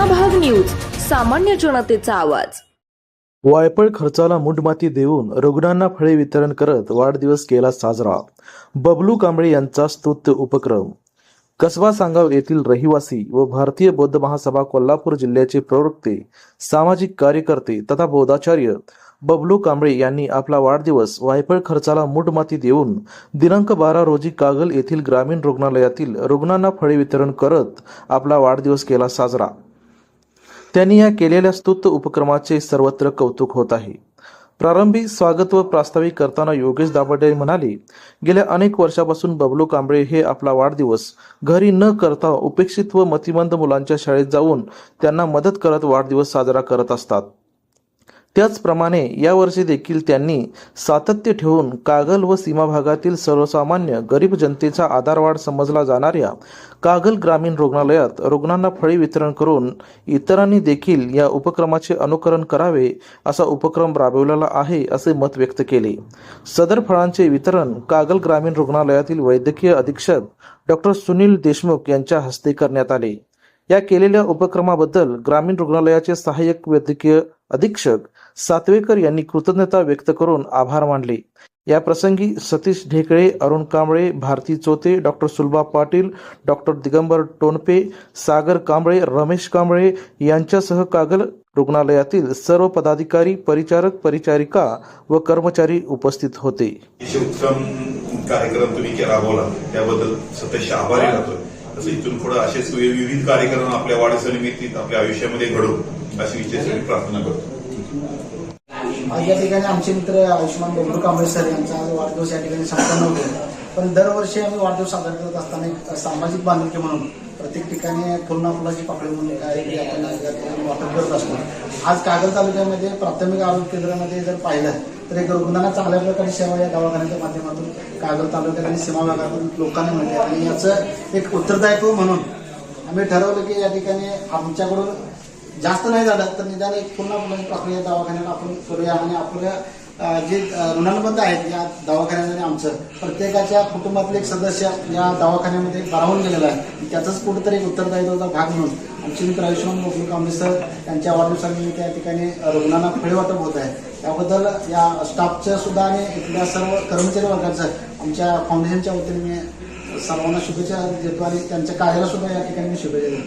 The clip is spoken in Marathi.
सामान्य जनतेचा आवाज. वायफळ खर्चाला मुंडमाती देऊन रुग्णांना फळे वितरण करत वाढदिवस केला साजरा. बबलू कांबळे यांचा स्तुत्य उपक्रम. कसबा सांगाव येथील रहिवासी व भारतीय बौद्ध महासभा कोल्हापूर जिल्ह्याचे प्रवक्ते सामाजिक कार्यकर्ते तथा बौद्धाचार्य बबलू कांबळे यांनी आपला वाढदिवस वायफळ खर्चाला मुठमाती देऊन दिनांक बारा रोजी कागल येथील ग्रामीण रुग्णालयातील रुग्णांना फळे वितरण करत आपला वाढदिवस केला साजरा. त्यांनी या केलेल्या स्तुत्य उपक्रमाचे सर्वत्र कौतुक होत आहे. प्रारंभी स्वागत व प्रास्ताविक करताना योगेश दाभाडे म्हणाले गेल्या अनेक वर्षापासून बबलू कांबळे हे आपला वाढदिवस घरी न करता उपेक्षित व मतिमंद मुलांच्या शाळेत जाऊन त्यांना मदत करत वाढदिवस साजरा करत असतात. त्याचप्रमाणे यावर्षी देखील त्यांनी सातत्य ठेवून कागल व सीमा भागातील सर्वसामान्य गरीब जनतेचा आधारवाढ समजला जाणाऱ्या कागल ग्रामीण रुग्णालयात रुग्णांना फळे वितरण करून इतरांनी देखील या उपक्रमाचे अनुकरण करावे असा उपक्रम राबवलेला आहे असे मत व्यक्त केले. सदर फळांचे वितरण कागल ग्रामीण रुग्णालयातील वैद्यकीय अधीक्षक डॉक्टर सुनील देशमुख यांच्या हस्ते करण्यात आले. या केलेल्या उपक्रमाबद्दल ग्रामीण रुग्णालयाचे सहाय्यक वैद्यकीय अधीक्षक सातवेकर यांनी कृतज्ञता व्यक्त करून आभार मानले. या प्रसंगी सतीश ढेकळे अरुण कांबळे भारती चोते डॉक्टर सुलभा पाटील डॉक्टर दिगंबर टोनपे सागर कांबळे रमेश कांबळे यांच्यासह कागल रुग्णालयातील सर्व पदाधिकारी परिचारक परिचारिका व कर्मचारी उपस्थित होते. कार्यक्रम तुम्ही राबवला त्याबद्दल सतीश आभारी राहतोय. तसं इथून पुढे असेच विविध कार्यक्रम आपल्या वाढदिवसानिमित्त आपल्या आयुष्यामध्ये घडू अशी विशेष प्रार्थना करतो. आज या ठिकाणी आमचे मित्र आयुष्यमान बबलू कांबळे सर यांचा आज वाढदिवस या ठिकाणी संपन्न होतो. पण दरवर्षी आम्ही वाढदिवस साजरा करत असताना एक सामाजिक बांधिलकी म्हणून प्रत्येक ठिकाणी फुलना फुलाची पाकळी म्हणून आपण वाटप करत असतो. आज कागल तालुक्यामध्ये प्राथमिक आरोग्य केंद्रामध्ये जर पाहिलं तर एक रुग्णांना चांगल्या प्रकारे सेवा या दवाखान्याच्या माध्यमातून कागल तालुक्यात आणि सीमा भागातून लोकांना मिळते म्हणजे आणि याचं एक उत्तरदायित्व म्हणून आम्ही ठरवलं की या ठिकाणी आमच्याकडून जास्त नाही झालं तर निदान एक पुन्हा प्रक्रिया दवाखान्याला आपण करूया आणि आपल्या जे अं, आहेत या दवाखान्यामध्ये आमचं प्रत्येकाच्या कुटुंबातले एक सदस्य या दवाखान्यामध्ये बरावून गेलेला आहे. त्याचंच कुठेतरी एक उत्तरदायित्वाचा भाग म्हणून आमचे मित्र आयुष्यमान बबलू कांबळे सर त्यांच्या वाढदिवसानिमित्त या ठिकाणी रुग्णांना फळे वाटप होत आहे. त्याबद्दल या स्टाफचं सुद्धा आणि इथल्या सर्व कर्मचारी वर्गाचं आमच्या फाउंडेशनच्या वतीने मी सर्वांना शुभेच्छा देतो आणि त्यांच्या कार्याला सुद्धा या ठिकाणी मी शुभेच्छा देतो.